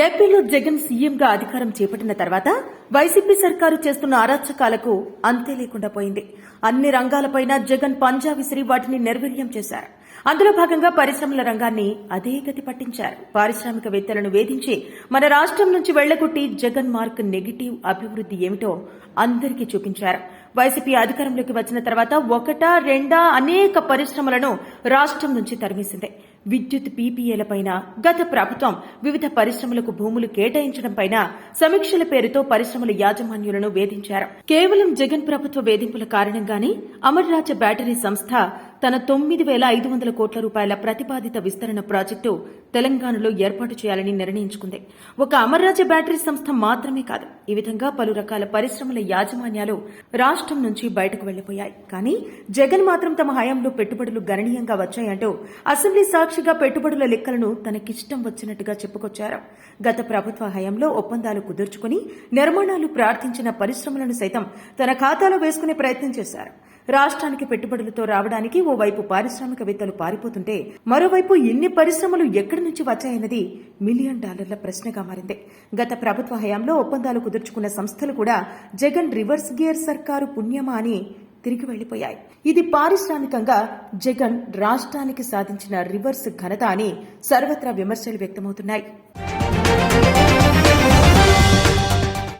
ఏపీలో జగన్ సీఎంగా అధికారం చేపట్టిన తర్వాత వైసీపీ సర్కారు చేస్తున్న అరాచకాలకు అంతే లేకుండా పోయింది. అన్ని రంగాలపైన జగన్ పంజా విసిరి వాటిని నిర్వీర్యం చేశారు. అందులో భాగంగా పరిశ్రమల రంగాన్ని అదే గతి పట్టించారు. పారిశ్రామికవేత్తలను వేధించి మన రాష్ట్రం నుంచి వెళ్ళగొట్టి జగన్ మార్క్ నెగిటివ్ అభివృద్ధి ఏమిటో అందరికీ చూపించారు. వైసీపీ అధికారంలోకి వచ్చిన తర్వాత ఒకటా రెండా అనేక పరిశ్రమలను రాష్ట్రం నుంచి తరిమేసింది. విద్యుత్ పీపీఏలపైన గత ప్రభుత్వం వివిధ పరిశ్రమలకు భూములు కేటాయించడం పైన సమీక్షల పేరుతో పరిశ్రమల యాజమాన్యులను వేధించారు. కేవలం జగన్ ప్రభుత్వ వేధింపుల కారణంగానే అమర్రాజ బ్యాటరీ సంస్థ తన తొమ్మిది వేల ఐదు వందల కోట్ల రూపాయల ప్రతిపాదిత విస్తరణ ప్రాజెక్టు తెలంగాణలో ఏర్పాటు చేయాలని నిర్ణయించుకుంది. ఒక అమర్రాజ బ్యాటరీ సంస్థ మాత్రమే కాదు ఈ విధంగా పలు రకాల పరిశ్రమల యాజమాన్యాలు రాష్ట్రం నుంచి బయటకు వెళ్ళిపోయాయి కానీ జగన్ మాత్రం తమ హయాంలో పెట్టుబడులు గణనీయంగా వచ్చాయంటూ అసెంబ్లీ సాక్షిగా పెట్టుబడుల లెక్కలను తనకిష్టం వచ్చినట్టుగా చెప్పుకొచ్చారు. గత ప్రభుత్వ హయాంలో ఒప్పందాలు కుదుర్చుకుని నిర్మాణాలు ప్రార్థించిన పరిశ్రమలను సైతం తన ఖాతాలో వేసుకునే ప్రయత్నం చేశారు. రాష్ట్రానికి పెట్టుబడులతో రావడానికి ఓవైపు పారిశ్రామికవేత్తలు పారిపోతుంటే మరోవైపు ఎన్ని పరిశ్రమలు ఎక్కడి నుంచి వచ్చాయన్నది మిలియన్ డాలర్ల ప్రశ్నగా మారింది. గత ప్రభుత్వ హయాంలో ఒప్పందాలు కుదుర్చుకున్న సంస్థలు కూడా జగన్ రివర్స్ గేర్ సర్కారు పుణ్యమా అని తిరిగి వెళ్ళిపోయాయి ఇది పారిశ్రామికంగా జగన్ రాష్ట్రానికి సాధించిన రివర్స్ ఘనత అని సర్వత్రా విమర్శలు వ్యక్తమవుతున్నాయి.